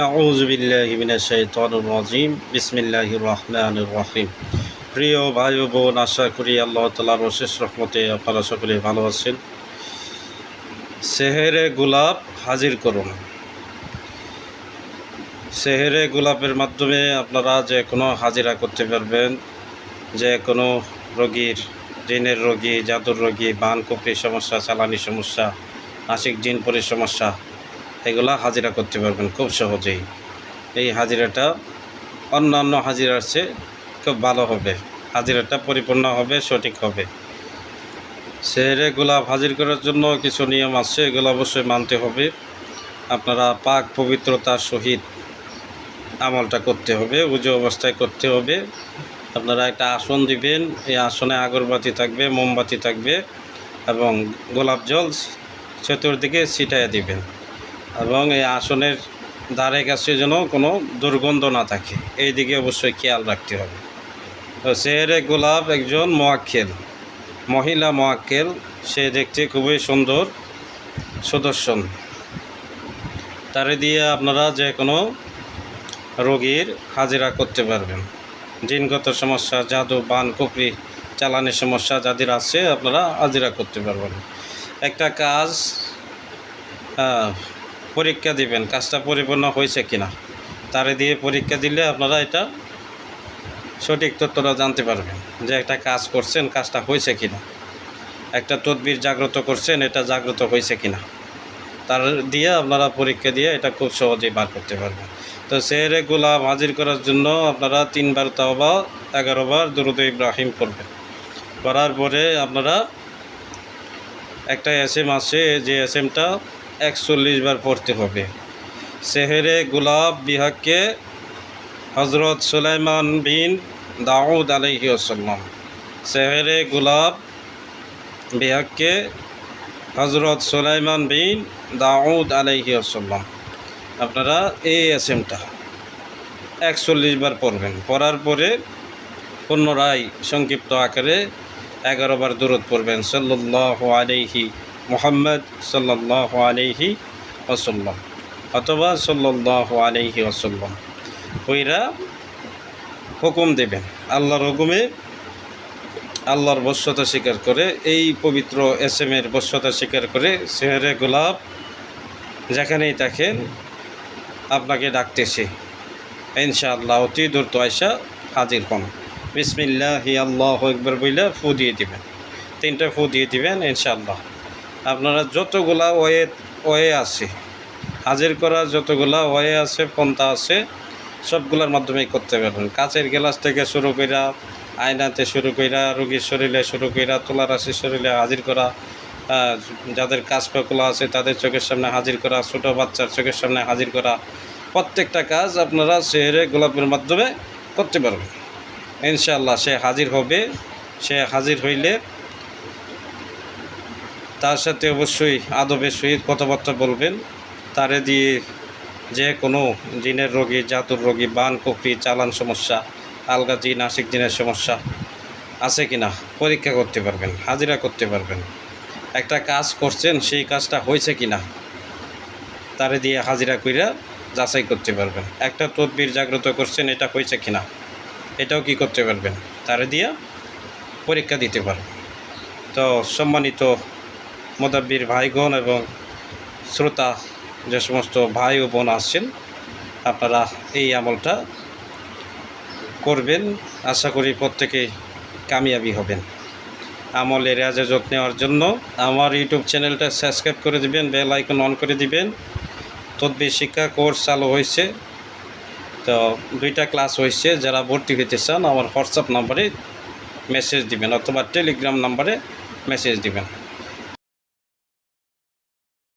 আউজ বিল্লাহ রাজিম। বিসমিল্লাহ রহমান রহিম। প্রিয় ভাই বোন, আশা করি আল্লাহ তালার অশেষ রহমতে আপনারা সকলে ভালো আছেন। সেহেরে গোলাপ হাজির করুন। সেহেরে গোলাপের মাধ্যমে আপনারা যে কোনো হাজিরা করতে পারবেন। যে কোনো রোগীর, ঋণের রোগী, জাদুর রোগী বান কুপড়ির সমস্যা, চালানি সমস্যা, নাসিক জিন পরির সমস্যা এগুলা হাজিরা করতে পারবেন খুব সহজেই। এই হাজিরাটা অন্যান্য হাজিরার চেয়ে খুব ভালো হবে। হাজিরাটা পরিপূর্ণ হবে, সঠিক হবে। সেহরে গোলাপ হাজির করার জন্য কিছু নিয়ম আছে, এগুলো অবশ্যই মানতে হবে। আপনারা পাক পবিত্রতার সহিত আমলটা করতে হবে, উজু অবস্থায় করতে হবে। আপনারা একটা আসন দিবেন, এই আসনে আগরবাতি থাকবে, মোমবাতি থাকবে এবং গোলাপ জল চতুর্দিকে ছিটাইয়া দিবেন। এবং এই আসনের ধারে কাছে যেন কোনো দুর্গন্ধ না থাকে। এই দিকে অবশ্যই খেয়াল রাখতে হবে। তো সেহরে গোলাপ একজন মোয়াক্কেল। মহিলা মোয়াক্কেল, সে দেখতে খুবই সুন্দর সুদর্শন। তারে দিয়ে আপনারা যে কোনো রোগীর হাজিরা করতে পারবেন। জিনগত সমস্যা, জাদু, বান কুপড়ি চালানের সমস্যা যাদের আছে, আপনারা হাজিরা করতে পারবেন। একটা কাজ পরীক্ষা দিবেন, কাজটা পরিপূর্ণ হয়েছে কিনা। তারে দিয়ে পরীক্ষা দিলে আপনারা এটা সঠিক তথ্যটা জানতে পারবেন, যে একটা কাজ করছেন, কাজটা হয়েছে কিনা। একটা তদবির জাগ্রত করছেন, এটা জাগ্রত হয়েছে কিনা। তার দিয়ে আপনারা পরীক্ষা দিয়ে এটা খুব সহজেই বার করতে পারবেন। তো সেহরে গোলাপ হাজির করার জন্য আপনারা তিনবার তাওবা এগারো বার দুরুদ ইব্রাহিম করবেন করার পরে আপনারা একটা এস এম আছে, যে এস এমটা একচল্লিশ বার পড়তে হবে। সেহেরে গোলাপ বিহাককে হজরত সুলাইমান বিন দাউদ আলহি আসাল্লাম সেহেরে গোলাপ বিহাককে হজরত সুলাইমান বিন দাউদ আলহি আসাল্লাম আপনারা এই এস এমটা একচল্লিশ বার পড়বেন। পড়ার পরে পুনরায় সংক্ষিপ্ত আকারে এগারো বার দূরত পড়বেন। সাল্লাহ আলাইহি মোহাম্মদ সাল্লাহ আলাইহি ওসাল্লাম অথবা সাল্লাহ আলাইহি ওসাল্লাম ওইরা হুকুম দেবেন, আল্লাহর হুকুমে আল্লাহর বশ্যতা স্বীকার করে, এই পবিত্র এস এম এর বশ্যতা স্বীকার করে সেহরে গোলাপ যেখানেই থাকেন আপনাকে ডাকতেছে। ইনশাআল্লাহ অতি দ্রুত আয়সা হাজির হন। বিসমিল্লাহ হি আল্লাহ একবার বইলে ফু দিয়ে দিবেন। তিনটা ফু দিয়ে দিবেন ইনশাআল্লাহ। আপনারা যতগুলা ওয়ে ওয়ে আছে, হাজির করা যতগুলা ওয়ে আছে, পন্থা আছে, সবগুলোর মাধ্যমেই করতে পারবেন। কাচের গ্লাস থেকে শুরু কইরা, আয়নাতে শুরু কইরা, রোগীর শরীরে শুরু কইরা তোলা রাশির শরীরে হাজির করা যাদের কাজ পাকুলা আছে, তাদের চোখের সামনে হাজির করা, ছোটো বাচ্চার চোখের সামনে হাজির করা, প্রত্যেকটা কাজ আপনারা শেহরে গোলাপের মাধ্যমে করতে পারবেন। ইনশাআল্লাহ সে হাজির হবে, সে হাজির হইলে তার সাথে অবশ্যই আদবের সহিত কথাবার্তা বলবেন। তারে দিয়ে যে কোনো জিনের রোগী, জাতুর রোগী, বান কুপড়ি চালান সমস্যা, আলগা জিন, আশিক জিনের সমস্যা আছে কি না পরীক্ষা করতে পারবেন, হাজিরা করতে পারবেন। একটা কাজ করছেন, সেই কাজটা হয়েছে কি না তারে দিয়ে হাজিরা কইরা যাচাই করতে পারবেন। একটা তদবির জাগ্রত করছেন, এটা হয়েছে কি না এটাও কি করতে পারবেন, তারে দিয়ে পরীক্ষা দিতে পারবেন। তো সম্মানিত মোদাব্বির ভাইগণ এবং শ্রোতা যে সমস্ত ভাই ও বোন আসছেন, আপনারা এই আমলটা করবেন। আশা করি প্রত্যেকেই কামিয়াবি হবেন। আমলের এজাজত নেওয়ার জন্য আমার ইউটিউব চ্যানেলটা সাবস্ক্রাইব করে দিবেন, বেল আইকন অন করে দিবেন। তদ্বির শিক্ষা কোর্স চালু হয়েছে, তো দুইটা ক্লাস হয়েছে। যারা ভর্তি হইতে চান, আমার হোয়াটসঅ্যাপ নাম্বারে মেসেজ দিবেন অথবা টেলিগ্রাম নাম্বারে মেসেজ দিবেন।